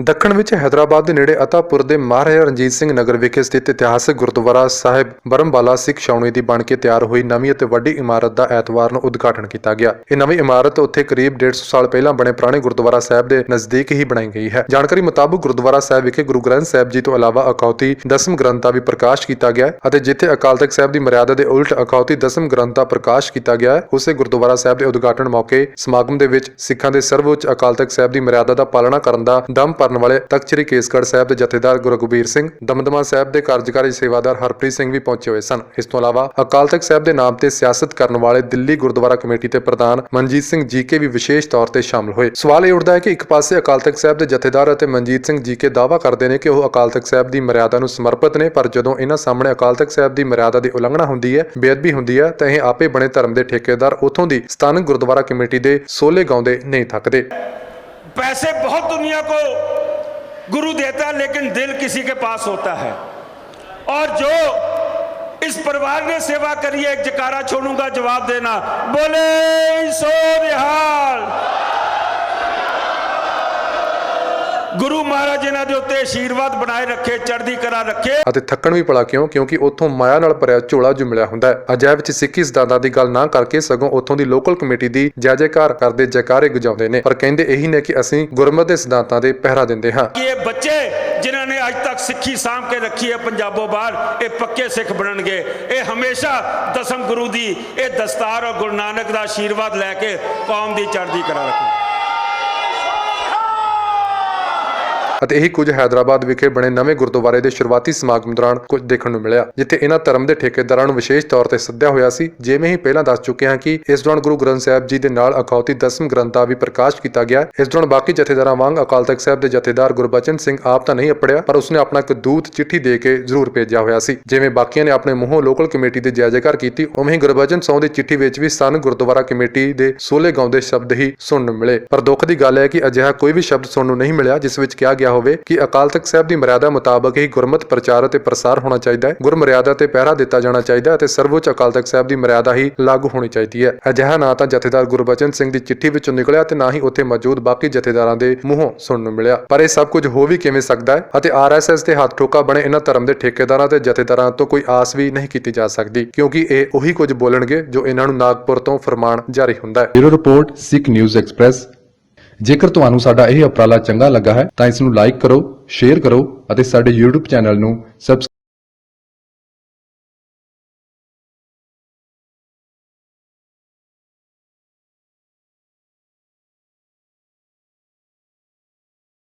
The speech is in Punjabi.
ਦੱਖਣ ਵਿੱਚ ਹੈਦਰਾਬਾਦ ਦੇ ਨੇੜੇ ਅਤਾਪੁਰ ਦੇ ਮਹਾਰਾਜਾ ਰਣਜੀਤ ਸਿੰਘ ਨਗਰ ਵਿਖੇ ਸਥਿਤ ਇਤਿਹਾਸਕ ਗੁਰਦੁਆਰਾ ਸਾਹਿਬ ਬਰਮਬਾਲਾ ਸਿੱਖ ਛਾਉਣੀ ਦੀ ਬਣ ਕੇ ਤਿਆਰ ਹੋਈ ਨਵੀਂ ਅਤੇ ਵੱਡੀ ਇਮਾਰਤ ਦਾ ਐਤਵਾਰ ਨੂੰ ਉਦਘਾਟਨ ਕੀਤਾ ਗਿਆ। ਇਹ ਨਵੀਂ ਇਮਾਰਤ ਉੱਥੇ ਕਰੀਬ 150 ਸਾਲ ਪਹਿਲਾਂ ਬਣੇ ਪੁਰਾਣੇ ਗੁਰਦੁਆਰਾ ਸਾਹਿਬ ਦੇ ਨਜ਼ਦੀਕ ਹੀ ਬਣਾਈ ਗਈ ਹੈ। ਜਾਣਕਾਰੀ ਮੁਤਾਬਕ ਗੁਰਦੁਆਰਾ ਸਾਹਿਬ ਵਿਖੇ ਗੁਰੂ ਗ੍ਰੰਥ ਸਾਹਿਬ ਜੀ ਤੋਂ ਇਲਾਵਾ ਅਖੌਤੀ ਦਸਮ ਗ੍ਰੰਥ ਦਾ ਵੀ ਪ੍ਰਕਾਸ਼ ਕੀਤਾ ਗਿਆ ਅਤੇ ਜਿੱਥੇ ਅਕਾਲ ਤਖਤ ਸਾਹਿਬ ਦੀ ਮਰਿਆਦਾ ਦੇ ਉਲਟ ਅਖੌਤੀ ਦਸਮ ਗ੍ਰੰਥ ਦਾ ਪ੍ਰਕਾਸ਼ ਕੀਤਾ ਗਿਆ, ਉਸੇ ਗੁਰਦੁਆਰਾ ਸਾਹਿਬ ਦੇ ਉਦਘਾਟਨ ਮੌਕੇ ਸਮਾਗਮ ਦੇ ਵਿੱਚ ਸਿੱਖਾਂ ਦੇ ਸਰਵਉੱਚ ਅਕਾਲ ਤਖਤ ਸਾਹਿਬ ਦੀ ਮਰਿਆਦਾ ਦਾ ਪਾਲਣਾ ਕਰਨ ਦਾ ਦਮ ਭਰਨ ਵਾਲੇ ਤਖਤ ਸ੍ਰੀ ਕੇਸਗੜ੍ਹ ਸਾਹਿਬ ਦੇ ਜਥੇਦਾਰ ਗੁਰੂ ਸਿੰਘ, ਦਮਦਮਾ ਸਾਹਿਬ ਦੇ ਕਾਰਜਕਾਰੀ ਸੇਵਾਦਾਰ ਹਰਪ੍ਰੀਤ ਸਿੰਘ ਵੀ ਪਹੁੰਚੇ ਹੋਏ ਸਨ। ਇਸ ਤੋਂ ਇਲਾਵਾ ਅਕਾਲ ਤਖਤ ਸਾਹਿਬ ਦੇ ਨਾਮ ਤੇ ਸਿਆਸਤ ਕਰਨ ਵਾਲੇ ਦਿੱਲੀ ਗੁਰਦੁਆਰਾ ਕਮੇਟੀ ਦੇ ਪ੍ਰਧਾਨ ਮਨਜੀਤ ਸਿੰਘ ਜੀਕੇ ਵੀ ਵਿਸ਼ੇਸ਼ ਤੌਰ ਤੇ ਸ਼ਾਮਲ ਹੋਏ। ਸਵਾਲ ਇਹ ਉੱਠਦਾ ਹੈ ਕਿ ਇੱਕ ਪਾਸੇ ਅਕਾਲ ਤਖਤ ਸਾਹਿਬ ਦੇ ਜਥੇਦਾਰ ਅਤੇ ਮਨਜੀਤ ਸਿੰਘ ਜੀਕੇ ਦਾਵਾ ਕਰਦੇ ਨੇ ਕਿ ਉਹ ਅਕਾਲ ਤਖਤ ਸਾਹਿਬ ਦੀ ਮਰਿਆਦਾ ਨੂੰ ਸਮਰਪਿਤ ਨੇ, ਪਰ ਜਦੋਂ ਇਹਨਾਂ ਸਾਹਮਣੇ ਅਕਾਲ ਤਖਤ ਸਾਹਿਬ ਦੀ ਮਰਿਆਦਾ ਦੀ ਉਲੰਘਣਾ ਹੁੰਦੀ ਹੈ, ਬੇਅਦਬੀ ਹੁੰਦੀ ਹੈ, ਤਾਂ ਇਹ ਆਪੇ ਬਣੇ ਧਰਮ ਦੇ ਠੇਕੇਦਾਰ ਉਥੋਂ ਦੀ ਸਥਾਨਕ ਗੁਰਦੁਆਰਾ ਕਮੇਟੀ ਦੇ ਸੋਲੇ ਗਾਉਂਦੇ ਨਹੀਂ ਥੱਕਦੇ। ਪੈਸੇ ਬਹੁਤ ਦੁਨੀਆ ਕੋ गुरु देता है, लेकिन दिल किसी के पास होता है। और जो इस परिवार ने सेवा करी है, एक जकारा छोड़ूँगा, जवाब देना, बोले सो निहाल ਗੁਰੂ ਮਹਾਰਾਜ ਇਹਨਾਂ ਦੇ ਉੱਤੇ ਆਸ਼ੀਰਵਾਦ ਬਣਾਏ ਰੱਖੇ ਚੜ੍ਹਦੀ ਕਲਾ ਰੱਖੇ। ਅਤੇ ਥੱਕਣ ਵੀ ਭਲਾ ਕਿਉਂ? ਕਿਉਂਕਿ ਉੱਥੋਂ ਮਾਇਆ ਨਾਲ ਭਰਿਆ ਝੋਲਾ ਜੋ ਮਿਲਿਆ ਹੁੰਦਾ ਹੈ। ਅਜਿਹੇ ਵਿੱਚ ਸਿੱਖੀ ਸਿਧਾਂਤਾਂ ਦੀ ਗੱਲ ਨਾ ਕਰਕੇ ਸਗੋਂ ਉੱਥੋਂ ਦੀ ਲੋਕਲ ਕਮੇਟੀ ਦੀ ਜੈ ਜੈਕਾਰ ਕਰਦੇ ਜੈਕਾਰੇ ਗੁਜਾਉਂਦੇ ਨੇ। ਪਰ ਕਹਿੰਦੇ ਇਹੀ ਨੇ ਕਿ ਅਸੀਂ ਗੁਰਮਤਿ ਦੇ ਸਿਧਾਂਤਾਂ ਦੇ ਪਹਿਰਾ ਦਿੰਦੇ ਹਾਂ। ਕਿ ਇਹ ਬੱਚੇ ਜਿਨ੍ਹਾਂ ਨੇ ਅੱਜ ਤੱਕ ਸਿੱਖੀ ਸਾਂਭ ਕੇ ਰੱਖੀ ਹੈ ਪੰਜਾਬੋਂ ਬਾਹਰ ਇਹ ਪੱਕੇ ਸਿੱਖ ਬਣਨਗੇ। ਇਹ ਹਮੇਸ਼ਾ ਦਸਮ ਗੁਰੂ ਦੀ ਇਹ ਦਸਤਾਰ ਔਰ ਗੁਰੂ ਨਾਨਕ ਦਾ ਆਸ਼ੀਰਵਾਦ ਲੈ ਕੇ ਕੌਮ ਦੀ ਚੜ੍ਹਦੀ ਕਲਾ ਰੱਖਣਗੇ। ਅਤੇ ਇਹੀ ਕੁਝ ਹੈਦਰਾਬਾਦ ਵਿਖੇ ਬਣੇ ਨਵੇਂ ਗੁਰਦੁਆਰੇ ਦੇ ਸ਼ੁਰੂਆਤੀ ਸਮਾਗਮ ਦੌਰਾਨ ਕੁਝ ਦੇਖਣ ਨੂੰ ਮਿਲਿਆ, ਜਿੱਥੇ ਇਹਨਾਂ ਧਰਮ ਦੇ ਠੇਕੇਦਾਰਾਂ ਨੂੰ ਵਿਸ਼ੇਸ਼ ਤੌਰ ਤੇ ਸੱਦਿਆ ਹੋਇਆ ਸੀ। ਜਿਵੇਂ ਹੀ ਪਹਿਲਾਂ ਦੱਸ ਚੁੱਕੇ ਹਾਂ ਕਿ ਇਸ ਦੌਰਾਨ ਗੁਰੂ ਗ੍ਰੰਥ ਸਾਹਿਬ ਜੀ ਦੇ ਨਾਲ ਅਖੌਤੀ ਦਸਮ ਗ੍ਰੰਥ ਦਾ ਵੀ ਪ੍ਰਕਾਸ਼ ਕੀਤਾ ਗਿਆ। ਇਸ ਦੌਰਾਨ ਬਾਕੀ ਜਥੇਦਾਰਾਂ ਵਾਂਗ ਅਕਾਲ ਤਖਤ ਸਾਹਿਬ ਦੇ ਜਥੇਦਾਰ ਗੁਰਬਚਨ ਸਿੰਘ ਆਪ ਤਾਂ ਨਹੀਂ ਅਪੜਿਆ, ਪਰ ਉਸਨੇ ਆਪਣਾ ਇੱਕ ਦੂਤ ਚਿੱਠੀ ਦੇ ਕੇ ਜ਼ਰੂਰ ਭੇਜਿਆ ਹੋਇਆ ਸੀ। ਜਿਵੇਂ ਬਾਕੀਆਂ ਨੇ ਆਪਣੇ ਮੂੰਹੋਂ ਲੋਕਲ ਕਮੇਟੀ ਦੇ ਜੈ ਜੈਕਾਰ ਕੀਤੀ, ਉਵੇਂ ਹੀ ਗੁਰਬਚਨ ਸੌ ਦੀ ਚਿੱਠੀ ਵਿੱਚ ਵੀ ਸਨ ਗੁਰਦੁਆਰਾ ਕਮੇਟੀ ਦੇ ਸੋਲੇ ਗਾਉਂਦੇ ਸ਼ਬਦ ਹੀ ਸੁਣਨ ਨੂੰ ਮਿਲੇ। ਪਰ ਦੁੱਖ ਦੀ ਗੱਲ ਹੈ ਕਿ ਅਜਿਹਾ ਕੋਈ ਵੀ ਸ਼ਬਦ ਸੁਣਨ ਨੂੰ ਨਹੀਂ ਮਿਲਿਆ, ਜਿਸ ਵਿੱਚ ਕਿਹਾ ਗਿਆ ਹੋਵੇ ਕਿ ਅਕਾਲ ਤਖਤ ਸਾਹਿਬ ਦੀ ਮਰਿਆਦਾ ਮੁਤਾਬਕ ਹੀ ਗੁਰਮਤ ਪ੍ਰਚਾਰ ਅਤੇ ਪ੍ਰਸਾਰ ਹੋਣਾ ਚਾਹੀਦਾ ਹੈ। ਗੁਰਮਰਿਆਦਾ ਤੇ ਪਹਿਰਾ ਦਿੱਤਾ ਜਾਣਾ ਚਾਹੀਦਾ ਅਤੇ ਸਰਵਉੱਚ ਅਕਾਲ ਤਖਤ ਸਾਹਿਬ ਦੀ ਮਰਿਆਦਾ ਹੀ ਲਾਗੂ ਹੋਣੀ ਚਾਹੀਦੀ ਹੈ। ਅਜਿਹਾ ਨਾ ਤਾਂ ਜਥੇਦਾਰ ਗੁਰਬਚਨ ਸਿੰਘ ਦੀ ਚਿੱਠੀ ਵਿੱਚੋਂ ਨਿਕਲਿਆ ਤੇ ਨਾ ਹੀ ਉੱਥੇ ਮੌਜੂਦ ਬਾਕੀ ਜਥੇਦਾਰਾਂ ਦੇ ਮੂੰਹੋਂ ਸੁਣਨ ਨੂੰ ਮਿਲਿਆ। ਪਰ ਇਹ ਸਭ ਕੁਝ ਹੋ ਵੀ ਕਿਵੇਂ ਸਕਦਾ ਹੈ ਅਤੇ ਆਰਐਸਐਸ ਦੇ ਹੱਥ ਠੋਕਾ ਬਣੇ ਇਹਨਾਂ ਧਰਮ ਦੇ ਠੇਕੇਦਾਰਾਂ ਤੇ ਜਥੇਦਾਰਾਂ ਤੋਂ ਕੋਈ ਆਸ ਵੀ ਨਹੀਂ ਕੀਤੀ ਜਾ ਸਕਦੀ, ਕਿਉਂਕਿ ਇਹ ਉਹੀ ਕੁਝ ਬੋਲਣਗੇ ਜੋ ਇਹਨਾਂ ਨੂੰ ਨਾਗਪੁਰ ਤੋਂ ਫਰਮਾਨ ਜਾਰੀ ਹੁੰਦਾ ਹੈ। Bureau report, Sikh news express ਜੇਕਰ ਤੁਹਾਨੂੰ ਸਾਡਾ ਇਹ ਉਪਰਾਲਾ ਚੰਗਾ ਲੱਗਾ ਹੈ ਤਾਂ ਇਸ ਨੂੰ ਲਾਈਕ ਕਰੋ ਸ਼ੇਅਰ ਕਰੋ ਅਤੇ ਸਾਡੇ YouTube ਚੈਨਲ ਨੂੰ ਸਬਸਕ੍ਰਾਈਬ